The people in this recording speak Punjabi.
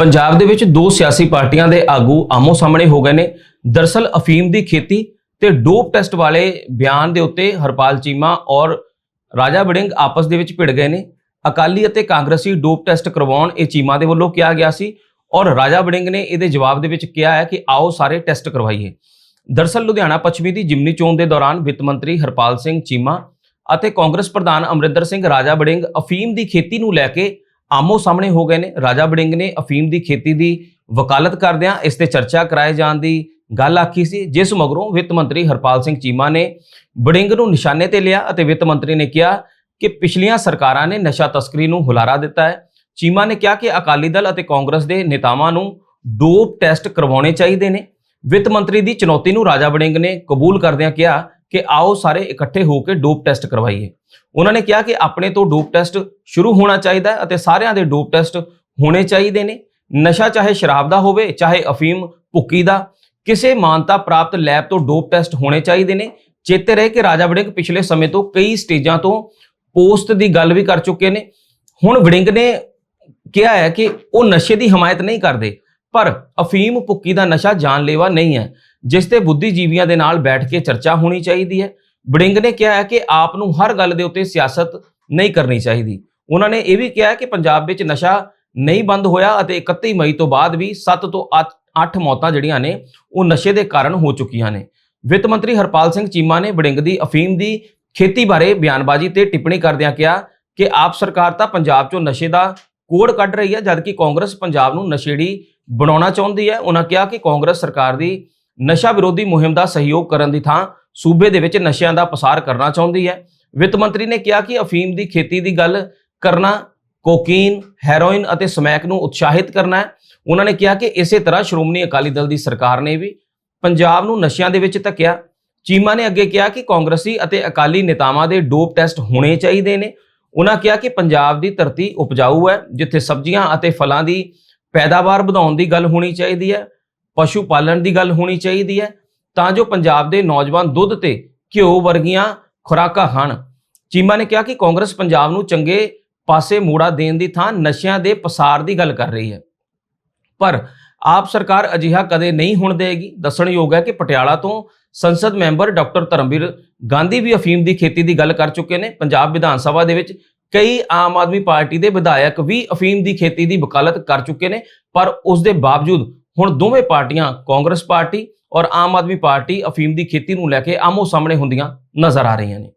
ਪੰਜਾਬ ਦੇ ਵਿੱਚ ਦੋ ਸਿਆਸੀ ਪਾਰਟੀਆਂ ਦੇ ਆਗੂ ਆਮੋ ਸਾਹਮਣੇ ਹੋ ਗਏ ਨੇ। ਦਰਸਲ ਅਫੀਮ ਦੀ ਖੇਤੀ ਤੇ ਡੋਪ ਟੈਸਟ ਵਾਲੇ ਬਿਆਨ ਦੇ ਉੱਤੇ ਹਰਪਾਲ ਚੀਮਾ ਔਰ ਰਾਜਾ ਵੜਿੰਗ ਆਪਸ ਦੇ ਵਿੱਚ ਭਿੜ ਗਏ ਨੇ। ਅਕਾਲੀ ਅਤੇ ਕਾਂਗਰਸੀ ਡੋਪ ਟੈਸਟ ਕਰਵਾਉਣ ਇਹ ਚੀਮਾ ਦੇ ਵੱਲੋਂ ਕਿਹਾ ਗਿਆ ਸੀ ਔਰ ਰਾਜਾ ਵੜਿੰਗ ਨੇ ਇਹਦੇ ਜਵਾਬ ਦੇ ਵਿੱਚ ਕਿਹਾ ਹੈ ਕਿ ਆਓ ਸਾਰੇ ਟੈਸਟ ਕਰਵਾਈਏ। ਦਰਸਲ ਲੁਧਿਆਣਾ ਪੱਛਮੀ ਦੀ ਜਿਮਨੀ ਚੋਣ ਦੇ ਦੌਰਾਨ ਵਿੱਤ ਮੰਤਰੀ ਹਰਪਾਲ ਸਿੰਘ ਚੀਮਾ ਅਤੇ ਕਾਂਗਰਸ ਪ੍ਰਧਾਨ ਅਮਰਿੰਦਰ ਸਿੰਘ ਰਾਜਾ ਵੜਿੰਗ ਅਫੀਮ ਦੀ ਖੇਤੀ ਨੂੰ ਲੈ ਕੇ ਆਮੋ ਸਾਹਮਣੇ ਹੋ ਗਏ ਨੇ। ਰਾਜਾ ਬੜਿੰਗ ਨੇ ਅਫੀਮ ਦੀ ਖੇਤੀ ਦੀ ਵਕਾਲਤ ਕਰਦਿਆਂ ਇਸ ਤੇ ਚਰਚਾ ਕਰਾਏ ਜਾਣ ਦੀ ਗੱਲ ਆਖੀ ਸੀ, ਜਿਸ ਮਗਰੋਂ ਵਿੱਤ ਮੰਤਰੀ ਹਰਪਾਲ ਸਿੰਘ ਚੀਮਾ ਨੇ ਬੜਿੰਗ ਨੂੰ ਨਿਸ਼ਾਨੇ ਤੇ ਲਿਆ ਅਤੇ ਵਿੱਤ ਮੰਤਰੀ ਨੇ ਕਿਹਾ ਕਿ ਪਿਛਲੀਆਂ ਸਰਕਾਰਾਂ ਨੇ ਨਸ਼ਾ ਤਸਕਰੀ ਨੂੰ ਹੁਲਾਰਾ ਦਿੱਤਾ ਹੈ। ਚੀਮਾ ਨੇ ਕਿਹਾ ਕਿ ਅਕਾਲੀ ਦਲ ਅਤੇ ਕਾਂਗਰਸ ਦੇ ਨੇਤਾਵਾਂ ਨੂੰ ਡੋਪ ਟੈਸਟ ਕਰਵਾਉਣੇ ਚਾਹੀਦੇ ਨੇ। ਵਿੱਤ ਮੰਤਰੀ ਦੀ ਚੁਣੌਤੀ ਨੂੰ ਰਾਜਾ ਬੜਿੰਗ ਨੇ ਕਬੂਲ ਕਰਦਿਆਂ ਕਿਹਾ ਕਿ ਆਓ ਸਾਰੇ ਇਕੱਠੇ ਹੋ ਕੇ ਡੋਪ ਟੈਸਟ ਕਰਵਾਈਏ। ਉਹਨਾਂ ਨੇ ਕਿਹਾ ਕਿ ਆਪਣੇ ਤੋਂ ਡੋਪ ਟੈਸਟ ਸ਼ੁਰੂ ਹੋਣਾ ਚਾਹੀਦਾ ਹੈ ਅਤੇ ਸਾਰਿਆਂ ਦੇ ਡੋਪ ਟੈਸਟ ਹੋਣੇ ਚਾਹੀਦੇ ਨੇ। ਨਸ਼ਾ ਚਾਹੇ ਸ਼ਰਾਬ ਦਾ ਹੋਵੇ, ਚਾਹੇ ਅਫੀਮ, ਭੁੱਕੀ ਦਾ, ਕਿਸੇ ਮਾਨਤਾ ਪ੍ਰਾਪਤ ਲੈਬ ਤੋਂ ਡੋਪ ਟੈਸਟ ਹੋਣੇ ਚਾਹੀਦੇ ਨੇ। ਚੇਤੇ ਰਹੇ ਕਿ ਰਾਜਾ ਵੜਿੰਗ ਪਿਛਲੇ ਸਮੇਂ ਤੋਂ ਕਈ ਸਟੇਜਾਂ ਤੋਂ ਪੋਸਟ ਦੀ ਗੱਲ ਵੀ ਕਰ ਚੁੱਕੇ ਨੇ। ਹੁਣ ਵੜਿੰਗ ਨੇ ਕਿਹਾ ਹੈ ਕਿ ਉਹ ਨਸ਼ੇ ਦੀ ਹਮਾਇਤ ਨਹੀਂ ਕਰਦੇ। ਪਰ ਅਫੀਮ ਭੁੱਕੀ ਦਾ ਨਸ਼ਾ ਜਾਨਲੇਵਾ ਨਹੀਂ ਹੈ, ਜਿਸ ਤੇ ਬੁੱਧੀਜੀਵੀਆਂ ਦੇ ਨਾਲ ਬੈਠ ਕੇ ਚਰਚਾ ਹੋਣੀ ਚਾਹੀਦੀ ਹੈ। ਬੜਿੰਗ ਨੇ ਕਿਹਾ ਹੈ ਕਿ ਆਪ ਨੂੰ ਹਰ ਗੱਲ ਦੇ ਉੱਤੇ ਸਿਆਸਤ ਨਹੀਂ ਕਰਨੀ ਚਾਹੀਦੀ। ਉਹਨਾਂ ਨੇ ਇਹ ਵੀ ਕਿਹਾ ਕਿ ਪੰਜਾਬ ਵਿੱਚ ਨਸ਼ਾ ਨਹੀਂ ਬੰਦ ਹੋਇਆ ਅਤੇ 31 ਮਈ ਤੋਂ ਬਾਅਦ ਵੀ 7 ਤੋਂ 8 ਮੌਤਾਂ ਜਿਹੜੀਆਂ ਨੇ, ਉਹ ਨਸ਼ੇ ਦੇ ਕਾਰਨ ਹੋ ਚੁੱਕੀਆਂ ਨੇ। ਵਿੱਤ ਮੰਤਰੀ ਹਰਪਾਲ ਸਿੰਘ ਚੀਮਾ ਨੇ ਬੜਿੰਗ ਦੀ ਅਫੀਮ ਦੀ ਖੇਤੀ ਬਾਰੇ ਬਿਆਨਬਾਜ਼ੀ ਤੇ ਟਿੱਪਣੀ ਕਰਦਿਆਂ ਕਿਹਾ ਕਿ ਆਪ ਸਰਕਾਰ ਤਾਂ ਪੰਜਾਬ 'ਚੋਂ ਨਸ਼ੇ ਦਾ ਕੋੜ ਕੱਢ ਰਹੀ ਹੈ ਜਦਕਿ ਕਾਂਗਰਸ ਪੰਜਾਬ ਨੂੰ ਨਸ਼ੇੜੀ ਬਣਾਉਣਾ ਚਾਹੁੰਦੀ ਹੈ। ਉਹਨਾਂ ਕਿਹਾ ਕਿ ਕਾਂਗਰਸ ਸਰਕਾਰ ਦੀ ਨਸ਼ਾ ਵਿਰੋਧੀ ਮੁਹਿੰਮ ਦਾ ਸਹਿਯੋਗ ਕਰਨ ਦੀ ਥਾਂ ਸੂਬੇ ਦੇ ਵਿੱਚ ਨਸ਼ਿਆਂ ਦਾ ਪਸਾਰ ਕਰਨਾ ਚਾਹੁੰਦੀ ਹੈ। ਵਿੱਤ ਮੰਤਰੀ ਨੇ ਕਿਹਾ ਕਿ ਅਫੀਮ ਦੀ ਖੇਤੀ ਦੀ ਗੱਲ ਕਰਨਾ, ਕੋਕੀਨ, ਹੈਰੋਇਨ ਅਤੇ ਸਮੈਕ ਨੂੰ ਉਤਸ਼ਾਹਿਤ ਕਰਨਾ ਹੈ। ਉਹਨਾਂ ਨੇ ਕਿਹਾ ਕਿ ਇਸੇ ਤਰ੍ਹਾਂ ਸ਼੍ਰੋਮਣੀ ਅਕਾਲੀ ਦਲ ਦੀ ਸਰਕਾਰ ਨੇ ਵੀ ਪੰਜਾਬ ਨੂੰ ਨਸ਼ਿਆਂ ਦੇ ਵਿੱਚ ਧੱਕਿਆ। ਚੀਮਾ ਨੇ ਅੱਗੇ ਕਿਹਾ ਕਿ ਕਾਂਗਰਸੀ ਅਤੇ ਅਕਾਲੀ ਨੇਤਾਵਾਂ ਦੇ ਡੋਪ ਟੈਸਟ ਹੋਣੇ ਚਾਹੀਦੇ ਨੇ। ਉਹਨਾਂ ਕਿਹਾ ਕਿ ਪੰਜਾਬ ਦੀ ਧਰਤੀ ਉਪਜਾਊ ਹੈ, ਜਿੱਥੇ ਸਬਜ਼ੀਆਂ ਅਤੇ ਫਲਾਂ ਦੀ ਪੈਦਾਵਾਰ ਵਧਾਉਣ ਦੀ ਗੱਲ ਹੋਣੀ ਚਾਹੀਦੀ ਹੈ, ਪਸ਼ੂ ਪਾਲਣ ਦੀ ਗੱਲ ਹੋਣੀ ਚਾਹੀਦੀ ਹੈ, ਤਾਂ ਜੋ ਪੰਜਾਬ ਦੇ ਨੌਜਵਾਨ ਦੁੱਧ ਤੇ ਘਿਓ ਵਰਗੀਆਂ ਖੁਰਾਕਾਂ ਖਾਣ। ਚੀਮਾ ਨੇ ਕਿਹਾ ਕਿ ਕਾਂਗਰਸ ਪੰਜਾਬ ਨੂੰ ਚੰਗੇ ਪਾਸੇ ਮੋੜਾ ਦੇਣ ਦੀ ਥਾਂ ਨਸ਼ਿਆਂ ਦੇ ਪਸਾਰ ਦੀ ਗੱਲ ਕਰ ਰਹੀ ਹੈ। ਪਰ ਆਪ ਸਰਕਾਰ ਅਜਿਹਾ ਕਦੇ ਨਹੀਂ ਹੋਣ ਦੇਗੀ ਦੱਸਣਯੋਗ ਹੈ ਕਿ ਪਟਿਆਲਾ ਤੋਂ ਸੰਸਦ ਮੈਂਬਰ ਡਾਕਟਰ ਧਰਮਵੀਰ ਗਾਂਧੀ ਵੀ ਅਫੀਮ ਦੀ ਖੇਤੀ ਦੀ ਗੱਲ ਕਰ ਚੁੱਕੇ ਨੇ। ਪੰਜਾਬ ਵਿਧਾਨ ਸਭਾ ਦੇ ਵਿੱਚ ਕਈ ਆਮ ਆਦਮੀ ਪਾਰਟੀ ਦੇ ਵਿਧਾਇਕ ਵੀ ਅਫੀਮ ਦੀ ਖੇਤੀ ਦੀ ਵਕਾਲਤ ਕਰ ਚੁੱਕੇ ਨੇ, ਪਰ ਉਸ ਦੇ ਬਾਵਜੂਦ ਹੁਣ ਦੋਵੇਂ ਪਾਰਟੀਆਂ ਕਾਂਗਰਸ ਪਾਰਟੀ ਔਰ ਆਮ ਆਦਮੀ ਪਾਰਟੀ ਅਫੀਮ ਦੀ ਖੇਤੀ ਨੂੰ ਲੈ ਕੇ ਆਮੋ ਸਾਹਮਣੇ ਹੁੰਦੀਆਂ ਨਜ਼ਰ ਆ ਰਹੀਆਂ ਨੇ।